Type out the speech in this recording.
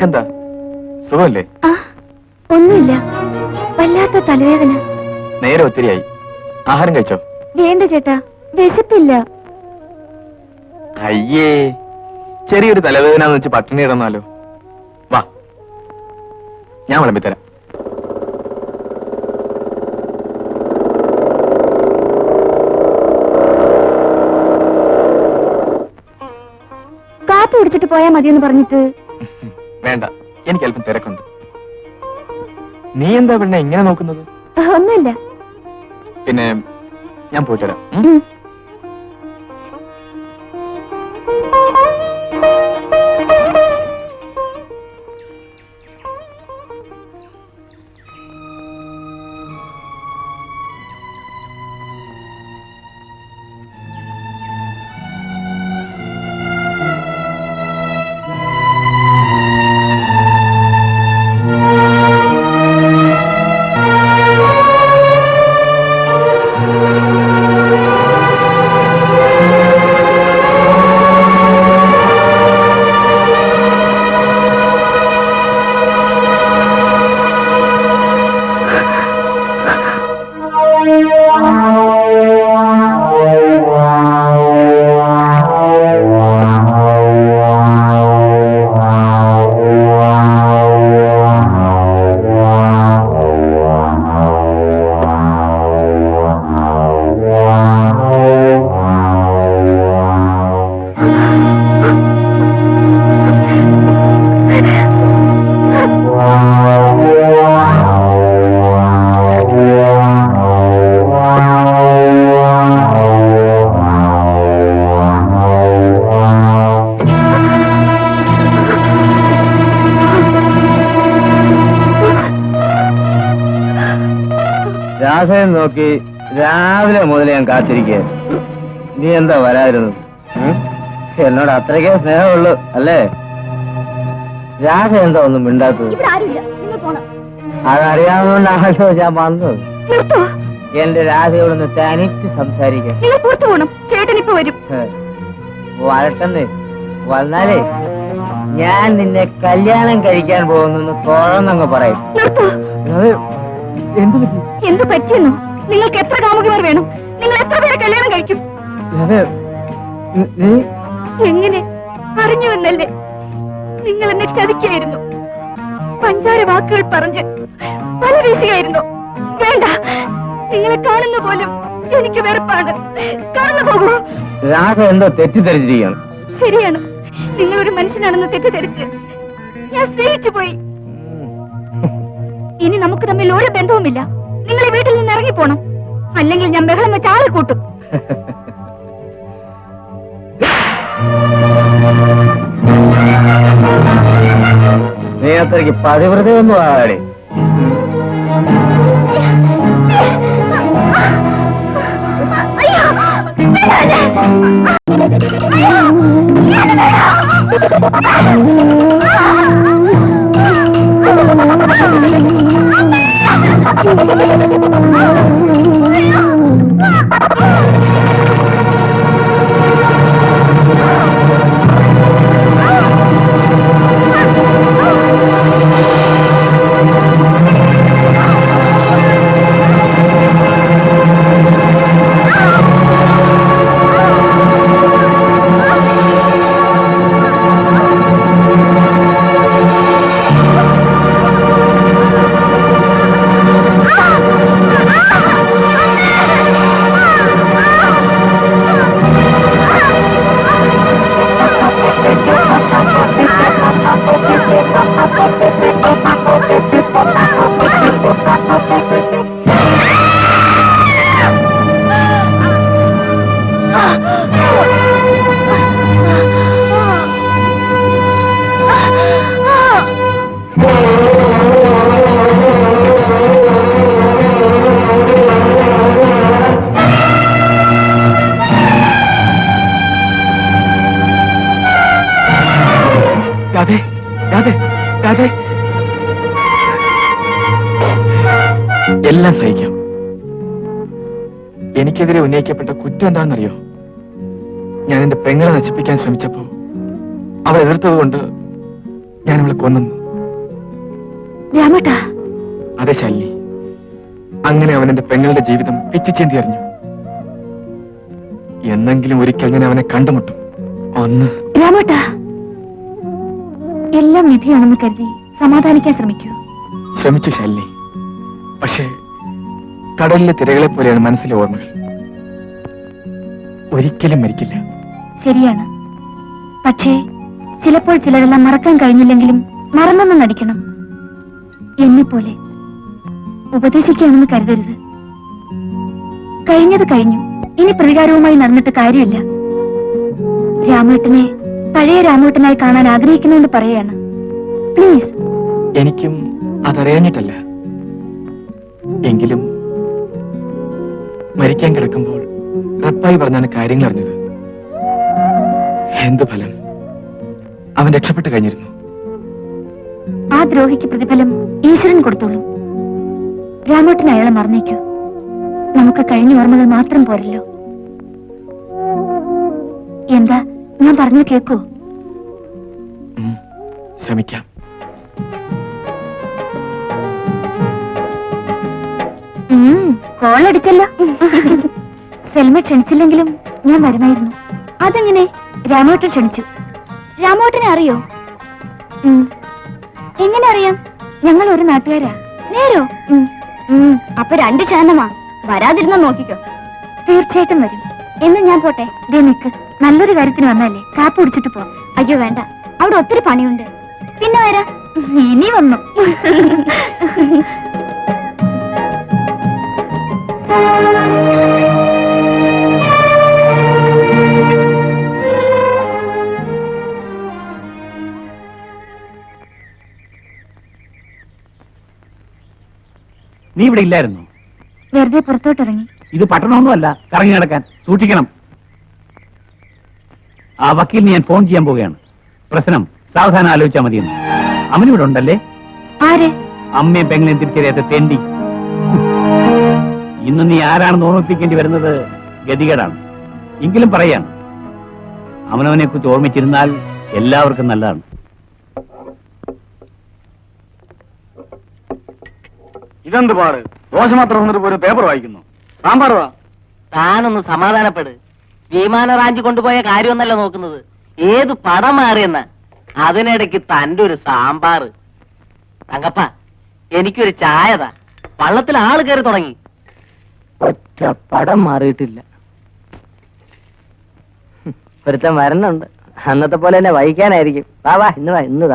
നിനക്കെന്താ? സുഖമല്ലേ? ആ ഒന്നുമില്ല. വല്ലാത്ത തലവേദന. നേരെ ഒത്തിരിയായി. ആഹാരം കഴിച്ചോ? വേണ്ട ചേട്ടാ വിശപ്പില്ല. അയ്യേ ചെറിയൊരു തലവേദന എന്ന് വെച്ച് പട്ടിണി ഇടന്നാലോ വാ ഞാൻ വിളമ്പിത്തരാം. കാപ്പി കുടിച്ചിട്ട് പോയാൽ മതിയെന്ന് പറഞ്ഞിട്ട് വേണ്ട. എനിക്ക് അല്പം തിരക്കുണ്ട്. നീ എന്താ പെണ്ണെ ഇങ്ങനെ നോക്കുന്നത്? ഒന്നുമില്ല. പിന്നെ ഞാൻ പോയിട്ട് രാധയെ നോക്കി രാവിലെ മുതൽ ഞാൻ കാത്തിരിക്കുക നീ എന്താ വരായിരുന്നു എന്നോട് അത്രയ്ക്കേ സ്നേഹമുള്ളൂ അല്ലേ? രാധ എന്താ ഒന്നും മിണ്ടാത്തത്? അതറിയാവുന്ന അതറിയാവുന്നതുകൊണ്ടാണല്ലോ ഞാൻ വന്നത്. എന്റെ രാധയോടൊന്ന് തനിച്ച് സംസാരിക്കാം. വരട്ടെന്ന്. വന്നാലേ ഞാൻ നിന്നെ കല്യാണം കഴിക്കാൻ പോകുന്നു തുറന്നങ്ങ് പറയും. എന്ത് പറ്റി? എന്ത് പറ്റിയെന്നോ? നിങ്ങൾക്ക് എത്ര കാമുകിമാർ വേണം? നിങ്ങൾ എത്ര പേരെ കല്യാണം കഴിക്കും? എങ്ങനെ? അറിഞ്ഞു എന്നല്ലേ നിങ്ങൾ എന്നെ ചതിക്കായിരുന്നു. പഞ്ചാര വാക്കുകൾ പറഞ്ഞ് പല വീശുകയായിരുന്നു വേണ്ട നിങ്ങളെ കാണുന്ന പോലും എനിക്ക് വെറുപ്പാണ്. കടന്നു പോകൂ. രാഘ എന്തോ തെറ്റിദ്ധരിച്ചിരിക്കുകയാണ്. ശരിയാണ്. നിങ്ങളൊരു മനുഷ്യനാണെന്ന് തെറ്റിദ്ധരിച്ച് ഞാൻ സ്നേഹിച്ചു പോയി ഇനി നമുക്ക് തമ്മിൽ ഒരു ബന്ധവുമില്ല. നിങ്ങൾ ഈ വീട്ടിൽ നിന്ന് ഇറങ്ങിപ്പോണം. അല്ലെങ്കിൽ ഞാൻ ബഹളം വെച്ച് ആളെ കൂട്ടും. നീ അത്രയ്ക്ക് പതിവ്രതയൊന്നും ആടെ രാധേ ఆ എല്ലാം സഹിക്കാം. എനിക്കെതിരെ ഉന്നയിക്കപ്പെട്ട കുറ്റം എന്താണെന്നറിയോ? ഞാൻ എന്റെ പെങ്ങളെ നശിപ്പിക്കാൻ ശ്രമിച്ചപ്പോ അവൾ എതിർത്തത് കൊണ്ട് ഞാൻ അവളെ കൊന്നു. രാമേട്ടാ. അതെ ശല്ലി അങ്ങനെ അവൻ എന്റെ പെങ്ങളുടെ ജീവിതം പിച്ചിച്ചേന്തി അറിഞ്ഞു. എന്നെങ്കിലും ഒരിക്കൽ ഞാൻ അവനെ കണ്ടുമുട്ടും. ഒന്ന്. രാമേട്ടാ. എല്ലാം വിധിയാണെന്ന് കരുതി സമാധാനിക്കാൻ ശ്രമിക്കൂ. ശ്രമിച്ചു ശാലിനി. പക്ഷേ കടലിലെ തിരകളെ പോലെയാണ് മനസ്സിലെ ഓർമ്മകൾ. ഒരിക്കലും മരിക്കില്ല. ശരിയാണ്. പക്ഷേ ചിലപ്പോൾ ചിലരെല്ലാം മറക്കാൻ കഴിഞ്ഞില്ലെങ്കിലും മറന്നെന്ന് നടിക്കണം. എന്നെ പോലെ ഉപദേശിക്കുകയാണെന്ന് കരുതരുത്. കഴിഞ്ഞത് കഴിഞ്ഞു. ഇനി പ്രതികാരവുമായി നടന്നിട്ട് കാര്യമില്ല. രാമേട്ടനെ പഴയ രാമേട്ടനായി കാണാൻ ആഗ്രഹിക്കുന്നുണ്ട് പറയാണ്. പ്ലീസ് എനിക്കും അതറിയാഞ്ഞിട്ടല്ല. എങ്കിലും മരിക്കാൻ കിടക്കുമ്പോൾ റപ്പായി പറഞ്ഞാണ് കാര്യങ്ങൾ അറിഞ്ഞത്. എന്ത് ഫലം? അവൻ രക്ഷപ്പെട്ടു കഴിഞ്ഞിരുന്നു. ആ ദ്രോഹിക്ക് പ്രതിഫലം ഈശ്വരൻ കൊടുത്തോളൂ. രാമോട്ടിന് അയാളെ മറന്നേക്കൂ. നമുക്ക് കഴിഞ്ഞ ഓർമ്മകൾ മാത്രം പോരല്ലോ. എന്താ? ഞാൻ പറഞ്ഞു കേക്കോ? ശ്രമിക്കാം. കോളടിച്ചല്ലോ സെൽമ ക്ഷണിച്ചില്ലെങ്കിലും ഞാൻ വരുമായിരുന്നു. അതെങ്ങനെ? രാമോട്ടൻ ക്ഷണിച്ചു. രാമോട്ടനെ അറിയോ. എങ്ങനെ അറിയാം? ഞങ്ങൾ ഒരു നാട്ടുകാരാ. നേരോ? അപ്പൊ രണ്ട് ശാന്തമാ വരാതിരുന്ന നോക്കിക്കോ. തീർച്ചയായിട്ടും വരും. എന്ന് ഞാൻ പോട്ടെ. ദേ നിക്ക്. നല്ലൊരു കാര്യത്തിന് വന്നല്ലേ കാപ്പ് കുടിച്ചിട്ട് പോ. അയ്യോ വേണ്ട. അവിടെ ഒത്തിരി പണിയുണ്ട്. പിന്നെ വരാ. ഇനി വന്നു. നീ ഇവിടെ ഇല്ലായിരുന്നു. വെറുതെ പുറത്തോട്ടിറങ്ങി. ഇത് പട്ടണമൊന്നുമല്ല. കറങ്ങി നടക്കാൻ. സൂക്ഷിക്കണം. ആ വക്കീലിന് ഞാൻ ഫോൺ ചെയ്യാൻ പോവുകയാണ്. പ്രശ്നം സാവധാനം ആലോചിച്ചാൽ മതിയെന്ന്. അവനിവിടെ ഉണ്ടല്ലേ? ആര്? അമ്മയും പെങ്ങളെയും തിരിച്ചറിയാത്ത തെണ്ടി. ഇന്ന് നീ ആരാണെന്ന് ഓർമ്മിപ്പിക്കേണ്ടി വരുന്നത് ഗതികേടാണ്. എങ്കിലും പറയാണ് അവനവനെ കുറിച്ച് ഓർമ്മിച്ചിരുന്നാൽ എല്ലാവർക്കും നല്ലതാണ്. ഇതെന്ത് പാട്? ദോശ മാത്രം പേപ്പർ വായിക്കുന്നു. സാമ്പാർ വാ. താനൊന്ന് സമാധാനപ്പെട്. വിമാന റാഞ്ചി കൊണ്ടുപോയ കാര്യമൊന്നല്ല നോക്കുന്നത്. ഏത് പടം മാറിയെന്ന? അതിനിടയ്ക്ക് തന്റെ ഒരു സാമ്പാറ് തങ്കപ്പ എനിക്കൊരു ചായതാ വള്ളത്തിൽ ആൾ കയറി തുടങ്ങി. ഒറ്റ പടം മാറിയിട്ടില്ല. ഒരുത്തൻ വരുന്നുണ്ട്. അന്നത്തെ പോലെ തന്നെ വഹിക്കാനായിരിക്കും. വാ വാ ഇന്ന് വാ ഇന്ന്